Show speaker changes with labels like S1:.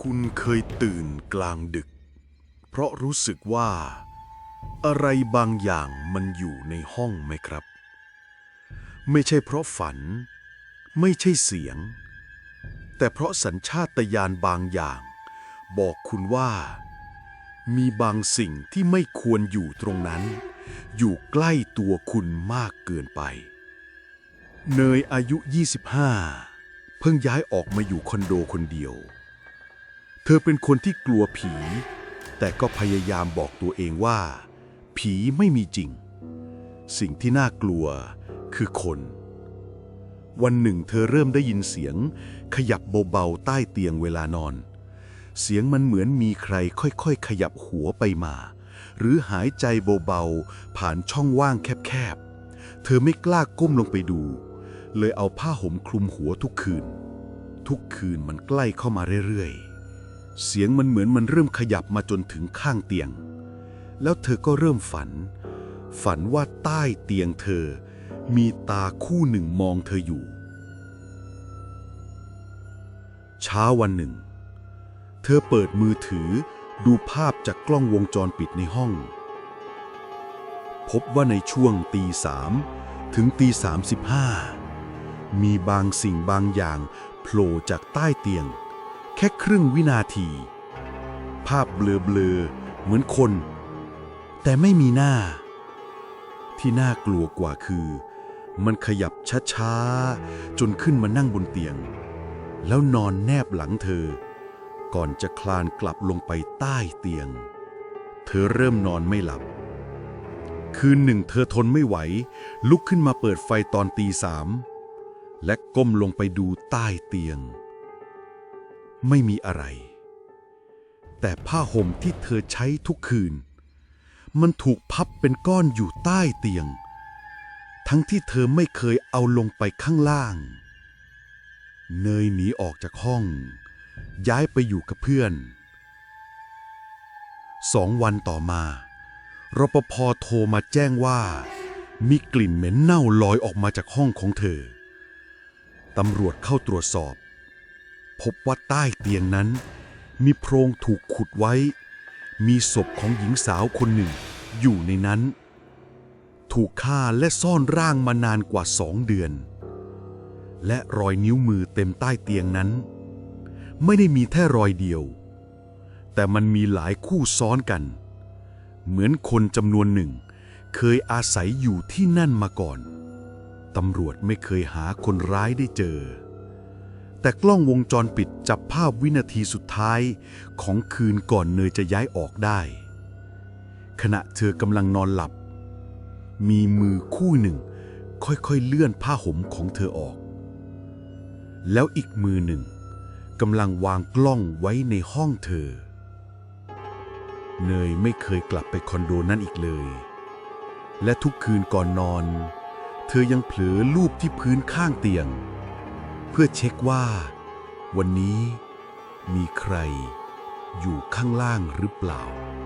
S1: คุณเคยตื่นกลางดึก เพราะรู้สึกว่า อะไรบางอย่างมันอยู่ในห้องไหมครับ ไม่ใช่เพราะฝัน ไม่ใช่เสียง แต่เพราะสัญชาตญาณบางอย่าง บอกคุณว่า มีบางสิ่งที่ไม่ควรอยู่ตรงนั้น อยู่ใกล้ตัวคุณมากเกินไป เนยอายุ 25 เพิ่งย้ายออกมาอยู่คอนโดคนเดียว เธอเป็นคนที่กลัวผี แต่ก็พยายามบอกตัวเองว่า ผีไม่มีจริง สิ่งที่น่ากลัวคือคน วันหนึ่งเธอเริ่มได้ยินเสียง ขยับเบาๆใต้เตียงเวลานอน เสียงมันเหมือนมีใครค่อยๆ ขยับหัวไปมา หรือหายใจเบาๆ ผ่านช่องว่างแคบๆ เธอไม่กล้าก้มลงไปดู เลยเอาผ้าห่มคลุมหัวทุกคืน ทุกคืนมันใกล้เข้ามาเรื่อยๆ เสียงมันเหมือนมันเริ่มขยับมาจนถึงข้างเตียง แล้วเธอก็เริ่มฝัน ฝันว่าใต้เตียงเธอ มีตาคู่หนึ่งมองเธออยู่ เช้าวันหนึ่ง เธอเปิดมือถือดูภาพจากกล้องวงจรปิดในห้อง พบว่าในช่วงตีสามถึงตีสามสิบห้ามีบางสิ่งบางอย่างโผล่จากใต้เตียง ค่ครึ่งวินาที ภาพเบลอๆเหมือนคน แต่ไม่มีหน้า ที่น่ากลัวกว่าคือ มันขยับช้าๆ จนขึ้นมานั่งบนเตียง แล้วนอนแนบหลังเธอ ก่อนจะคลานกลับลงไปใต้เตียง เธอเริ่มนอนไม่หลับ คืนหนึ่งเธอทนไม่ไหว ลุกขึ้นมาเปิดไฟตอนตีสามและก้มลงไปดูใต้เตียง ไม่มีอะไร แต่ผ้าห่มที่เธอใช้ทุกคืน มันถูกพับเป็นก้อนอยู่ใต้เตียง ทั้งที่เธอไม่เคยเอาลงไปข้างล่าง เนยหนีออกจากห้อง ย้ายไปอยู่กับเพื่อน สองวันต่อมารปภโทรมาแจ้งว่า มีกลิ่นเหม็นเน่าลอยออกมาจากห้องของเธอ ตำรวจเข้าตรวจสอบ พบว่าใต้เตียงนั้น มีโพรงถูกขุดไว้ มีศพของหญิงสาวคนหนึ่งอยู่ในนั้น ถูกฆ่าและซ่อนร่างมานานกว่าสองเดือน และรอยนิ้วมือเต็มใต้เตียงนั้น ไม่ได้มีแค่รอยเดียว แต่มันมีหลายคู่ซ้อนกัน เหมือนคนจำนวนหนึ่ง เคยอาศัยอยู่ที่นั่นมาก่อนตำรวจไม่เคยหาคนร้ายได้เจอ แต่กล้องวงจรปิดจับภาพวินาทีสุดท้ายของคืนก่อนเนยจะย้ายออกได้ ขณะเธอกำลังนอนหลับ มีมือคู่หนึ่ง ค่อยๆเลื่อนผ้าห่มของเธอออก แล้วอีกมือหนึ่งกำลังวางกล้องไว้ในห้องเธอ เนยไม่เคยกลับไปคอนโดนั้นอีกเลย และทุกคืนก่อนนอน เธอยังเผลอลูบที่พื้นข้างเตียง เพื่อเช็คว่า วันนี้มีใครอยู่ข้างล่างหรือเปล่า「